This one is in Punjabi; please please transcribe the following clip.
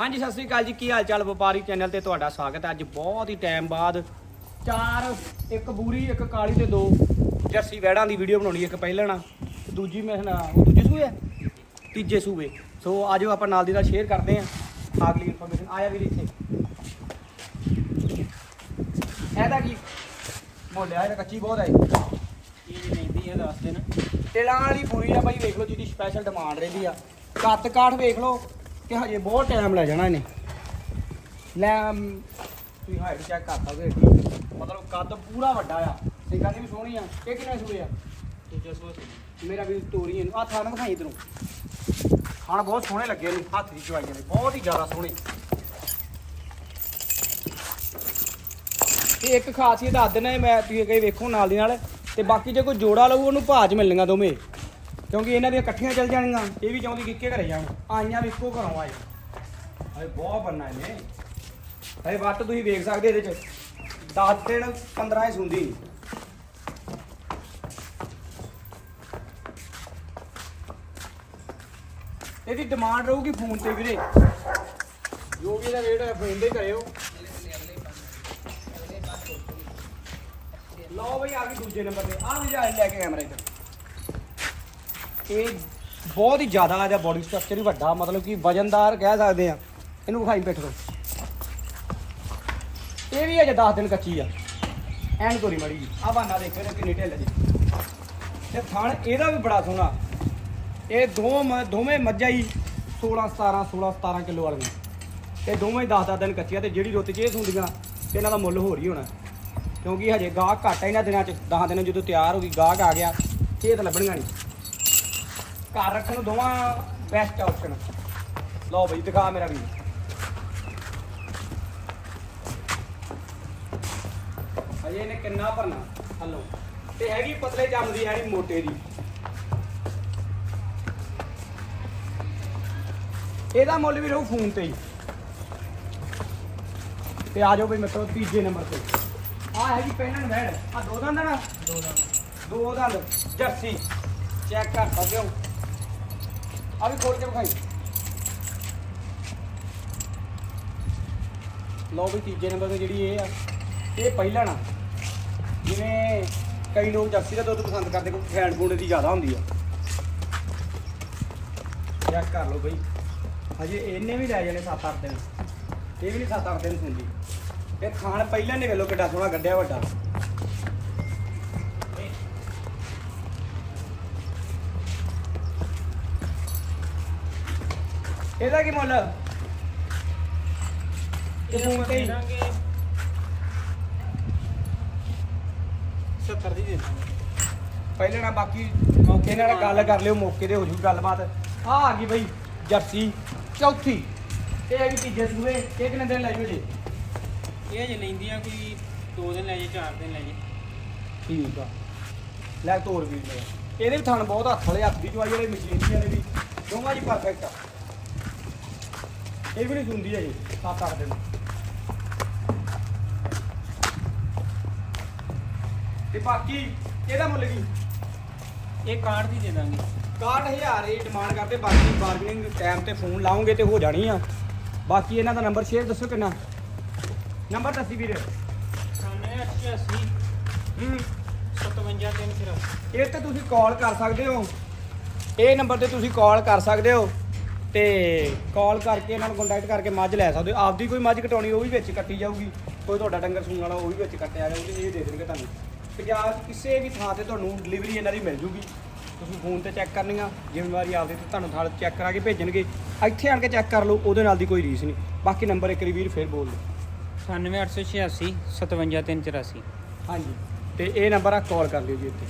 ਹਾਂਜੀ ਸਤਿ ਸ੍ਰੀ ਅਕਾਲ ਜੀ। ਕੀ ਹਾਲ ਚਾਲ ਵਪਾਰੀ ਚੈਨਲ ਤੇ ਤੁਹਾਡਾ ਸਵਾਗਤ ਹੈ। ਅੱਜ ਬਹੁਤ ਹੀ ਟਾਈਮ ਬਾਅਦ ਚਾਰ ਇੱਕ ਬੂਰੀ ਇੱਕ ਕਾਲੀ ਤੇ ਦੋ ਜਰਸੀ ਵੈੜਾਂ ਦੀ ਵੀਡੀਓ ਬਣਾਉਣੀ ਇੱਕ ਪਹਿਲਣਾ ਤੇ ਦੂਜੀ ਮੈਂ ਨਾ ਉਹ ਦੂਜੇ ਸੂਏ ਆ? ਤੀਜੇ ਸੂਏ। ਸੋ ਅੱਜ ਆਪਾਂ ਨਾਲ ਦੀ ਨਾਲ ਸ਼ੇਅਰ ਕਰਦੇ ਆਂ ਅਗਲੀ ਇਨਫੋਰਮੇਸ਼ਨ ਆਇਆ ਵੀਰ ਇੱਥੇ। ਇਹਦਾ ਕੀ? ਬੋਲਿਆ ਇਹ ਕੱਚੀ ਬਹੁਤ ਹੈ ਇਹ। ਲੈਂਦੀ ਹੈ ਦੱਸ ਦਿਨ ਟਿਲਾਂ ਵਾਲੀ ਪੂਰੀ ਆ ਬਾਈ ਵੇਖ ਲਓ ਜਿਹਦੀ ਸਪੈਸ਼ਲ ਡਿਮਾਂਡ ਰਹਿੰਦੀ ਆ। ਕੱਤ ਕਾਠ ਵੇਖ ਲਓ। ਕਿ ਹਜੇ ਬਹੁਤ ਟਾਈਮ ਲੈ ਜਾਣਾ ਇਹਨੇ। ਲੈ ਤੁਸੀਂ ਹਾਈਟ ਚੈੱਕ ਕਰ ਸਕਦੇ ਹੋ ਮਤਲਬ ਕੱਦ ਪੂਰਾ ਵੱਡਾ ਆ। ਸਿੰਘਾਂ ਦੀ ਵੀ ਸੋਹਣੀ ਆ। ਇਹ ਕਿੰਨੇ ਸੂਏ ਆ? ਦੂਜਾ ਸੋਚ ਮੇਰਾ ਵੀ ਤੋਰੀ ਇਹਨੂੰ। ਆ ਥਾਣ ਵਿਖਾਈ ਇਧਰੋਂ। ਖਾਣ ਬਹੁਤ ਸੋਹਣੇ ਲੱਗੇ ਇਹਨੂੰ ਹੱਥ ਦੀ ਚਵਾਈਆਂ ਨੇ ਬਹੁਤ ਹੀ ਜ਼ਿਆਦਾ ਸੋਹਣੇ। ਤੇ ਇੱਕ ਖਾਸੀਅਤ ਦੱਸ ਦਿੰਦਾ ਮੈਂ ਤੁਸੀਂ ਕਹੀ ਵੇਖੋ ਨਾਲ ਦੀ ਨਾਲ। ਤੇ ਬਾਕੀ ਜੇ ਕੋਈ ਜੋੜਾ ਲਊ ਉਹਨੂੰ ਭਾਜ ਮਿਲਣੀਆਂ ਦੋਵੇਂ। ਕਿਉਂਕਿ ਇਹਨਾਂ ਦੀਆਂ ਇਕੱਠੀਆਂ ਚੱਲ ਜਾਣੀਆਂ, ਇਹ ਵੀ ਚਾਹੁੰਦੀ ਕਿ ਇੱਕੇ ਘਰੇ ਜਾਣ ਆਈਆਂ ਵੀ ਇੱਕੋ ਘਰੋਂ ਆਏ। ਹਏ, ਬਹੁਤ ਬੰਨਾ ਇਹਨੇ। ਹਏ ਵੱਟ ਤੁਸੀਂ ਵੇਖ ਸਕਦੇ ਇਹਦੇ ਚ। 10 ਦਿਨ 15 ਹੀ ਸੁੰਦੀ ਇਹਦੀ ਡਿਮਾਂਡ ਰਹੂਗੀ ਫੋਨ ਤੇ ਵੀਰੇ। ਜੋ ਵੀ ਇਹਦਾ ਰੇਟ ਹੈ ਫੋਨ ਤੇ ਕਰਿਓ ਲਓ ਬਈ, ਆ ਗਈ ਦੂਜੇ ਨੰਬਰ ਤੇ। ਆ ਵੀ ਜਾ ਲੈ ਕੇ ਕੈਮਰਾ ਇੱਧਰ ਇਹ ਬਹੁਤ ਹੀ ਜ਼ਿਆਦਾ ਇਹਦਾ ਬੋਡੀ ਸਟਰਕਚਰ ਹੀ ਵੱਡਾ, ਮਤਲਬ ਕਿ ਵਜਨਦਾਰ ਕਹਿ ਸਕਦੇ ਆ ਇਹਨੂੰ ਵਿਖਾਈ ਪਿੱਠ ਤੋਂ। ਇਹ ਵੀ ਅਜੇ 10 ਦਿਨ ਕੱਚੀ ਆ। ਐਨ ਕੋਰੀ ਮੜੀ ਆ ਬਾਨਾ ਦੇਖੋ ਤੇ ਕਿੰਨੀ ਢਿੱਲ ਜੀ। ਤੇ ਥਣ ਇਹਦਾ ਵੀ ਬੜਾ ਸੋਹਣਾ। ਇਹ ਦੋ ਮ- ਦੋਵੇਂ ਮੱਝਾਂ ਹੀ 16 17 16 17 ਕਿਲੋ ਵਾਲੀਆਂ। ਤੇ ਦੋਵੇਂ 10 10 ਦਿਨ ਕੱਚੀਆਂ ਤੇ ਜਿਹੜੀ ਰੁੱਤ ਚ ਇਹ ਹੁੰਦੀਆਂ ਤੇ ਇਹਨਾਂ ਦਾ ਮੁੱਲ ਹੋਰ ਹੀ ਹੋਣਾ। ਕਿਉਂਕਿ ਹਜੇ ਗਾਹਕ ਘੱਟ ਹੈ ਇਹਨਾਂ ਦਿਨਾਂ ਚ। 10 ਦਿਨਾਂ ਜਦੋਂ ਤਿਆਰ ਹੋ ਗਈ, ਗਾਹਕ ਆ ਗਿਆ ਇਹ ਤਾਂ ਲੱਭਣੀਆਂ ਨਹੀਂ। ਘਰ ਰੱਖਣ ਨੂੰ ਦੋਵਾਂ ਬੈਸਟ ਆਪਸ਼ਨ ਲਓ ਬਈ ਦਿਖਾ ਮੇਰਾ ਵੀ ਹਜੇ ਇਹਨੇ ਕਿੰਨਾ ਭਰਨਾ? ਹਲੋ। ਤੇ ਹੈਗੀ ਪਤਲੇ ਜੰਮ ਦੀ ਹੈਗੀ ਮੋਟੇ ਦੀ। ਇਹਦਾ ਮੁੱਲ ਵੀ ਰਹੂ ਫੋਨ ਤੇ ਹੀ। ਤੇ ਆ ਜਾਓ ਬਈ ਮਿੱਤਰੋ ਤੀਜੇ ਨੰਬਰ ਤੇ। ਆ ਹੈਗੀ ਪਹਿਲਣ ਵੈੜ ਆ ਦੋ ਦੰਦ ਨਾ? ਦੋ ਦਾ ਦੋ ਦੰਦ। ਜਰਸੀ। ਚੈੱਕ ਕਰ ਸਕਦੇ ਹੋ? ਆ ਵੀ ਖੋਲ ਕੇ ਵਿਖਾਈ। ਲਓ ਵੀ ਤੀਜੇ ਨੰਬਰ ਤੇ ਜਿਹੜੀ ਇਹ ਆ, ਇਹ ਪਹਿਲਣ ਨਾ, ਜਿਵੇਂ ਕਈ ਲੋਕ ਜਰਸੀ ਦਾ ਦੁੱਧ ਪਸੰਦ ਕਰਦੇ, ਕਿਉਂਕਿ ਫੈਂਡ ਫੂਡ ਦੀ ਜ਼ਿਆਦਾ ਹੁੰਦੀ ਆ। ਚੈੱਕ ਕਰ ਲਓ ਬਈ। ਹਜੇ ਇਹਨੇ ਵੀ ਲੈ ਜਾਣੇ 7-8 ਦਿਨ। ਇਹ ਵੀ ਨਹੀਂ 7-8 ਦਿਨ ਹੁੰਦੀ ਇਹ ਖਾਣ ਪਹਿਲਾਂ ਨੇ ਵੇਲੋ ਕਿੱਡਾ ਸੋਹਣਾ, ਗੱਡਿਆ ਵੱਡਾ। ਇਹਦਾ ਕੀ ਮੁੱਲ? ਇਹ ਫੋਨ ਤੇ ਹੀ ਦੇਣਾਂਗੇ 70 ਦੀ ਦੇ ਦਾਂਗੇ। ਪਹਿਲੇ ਨਾ ਬਾਕੀ ਮੌਕੇ ਨਾਲ ਗੱਲ ਕਰ ਲਿਓ ਮੌਕੇ ਤੇ ਹੋ ਜੂ ਗੱਲਬਾਤ। ਆ ਆ ਗਈ ਬਈ ਜਰਸੀ ਚੌਥੀ। ਇਹ ਹੈਗੀ ਤੀਜੇ ਸੂਏ ਇਹ ਕਿੰਨੇ ਦਿਨ ਲੈ ਜੂ ਜੀ ਇਹ ਜੇ ਲੈਂਦੀਆਂ ਕੋਈ 2 ਦਿਨ ਲੈ ਜੇ 4 ਦਿਨ ਲੈ ਜੇ। ਠੀਕ ਆ। ਲੈ ਤੋਰ ਵੀ ਲੈ ਇਹਦੇ ਵੀ ਥਣ ਬਹੁਤ ਹੱਥ ਵਾਲੇ ਹੱਥ ਦੀ ਚਵਾਈ ਵਾਲੇ ਮਸ਼ੀਨ ਨੇ ਵੀ। ਦੋਵਾਂ ਜੀ ਪਰਫੈਕਟ ਆ। ਇਹ ਵੀ ਨਹੀਂ ਸੁਣਦੀ ਹੈ ਜੀ ਸੱਤ ਅੱਠ ਦਿਨ। ਤੇ ਬਾਕੀ ਇਹਦਾ ਮੁੱਲ ਕੀ? ਇਹ ਕਾਰਡ ਦੀ ਦੇ ਦਾਂਗੇ। 61000 ਇਹ ਡਿਮਾਂਡ ਕਰਦੇ ਬਾਕੀ ਬਾਰਗੇਨਿੰਗ ਟਾਈਮ ਤੇ ਫੋਨ ਲਾਉਂਗੇ ਤੇ ਹੋ ਜਾਣੀ ਆ। ਬਾਕੀ ਇਹਨਾਂ ਦਾ ਨੰਬਰ ਸ਼ੇਅਰ ਦੱਸੋ ਕਿੰਨਾ? ਨੰਬਰ ਦੱਸੀ ਵੀਰ। 9880 ਹੂੰ। 57 ਤਿੰਨ ਫਿਰ ਇਹ ਤੇ ਤੁਸੀਂ ਕਾਲ ਕਰ ਸਕਦੇ ਹੋ। ਇਹ ਨੰਬਰ ਤੇ ਤੁਸੀਂ ਕਾਲ ਕਰ ਸਕਦੇ ਹੋ। ਤੇ ਕਾਲ ਕਰਕੇ ਇਹਨਾਂ ਨੂੰ ਕੰਟੈਕਟ ਕਰਕੇ ਮੱਝ ਲੈ ਸਕਦੇ ਹੋ। ਆਪਦੀ ਕੋਈ ਮੱਝ ਕਟਾਉਣੀ ਉਹ ਵੀ ਵਿੱਚ ਕੱਟੀ ਜਾਊਗੀ। ਕੋਈ ਤੁਹਾਡਾ ਡੰਗਰ ਸੂਣ ਵਾਲਾ ਉਹ ਵੀ ਵਿੱਚ ਕੱਟਿਆ ਜਾਊਗੀ ਇਹ ਦੇ ਦੇਣਗੇ ਤੁਹਾਨੂੰ। ਜਾਂ ਕਿਸੇ ਵੀ ਥਾਂ ਤੇ ਤੁਹਾਨੂੰ ਡਿਲੀਵਰੀ ਇਹਨਾਂ ਦੀ ਮਿਲ ਜੂਗੀ। ਤੁਸੀਂ ਫੋਨ ਤੇ ਚੈੱਕ ਕਰਨੀਆਂ ਜ਼ਿੰਮੇਵਾਰੀ ਆਪਦੀ ਤੇ ਤੁਹਾਨੂੰ ਥਾਂ ਚੈੱਕ ਕਰਾ ਕੇ ਭੇਜਣਗੇ। ਇੱਥੇ ਆਣ ਕੇ ਚੈੱਕ ਕਰ ਲਓ ਉਹਦੇ ਨਾਲ ਦੀ ਕੋਈ ਰੀਸ ਨਹੀਂ। ਬਾਕੀ ਨੰਬਰ ਇੱਕ ਰਿਵੀਰ ਫਿਰ ਬੋਲ ਦਿਓ। 9886 57 384 ਹਾਂਜੀ ਤੇ ਇਹ ਨੰਬਰ ਆ ਕਾਲ ਕਰ ਲਿਓ ਜੀ ਇੱਥੇ।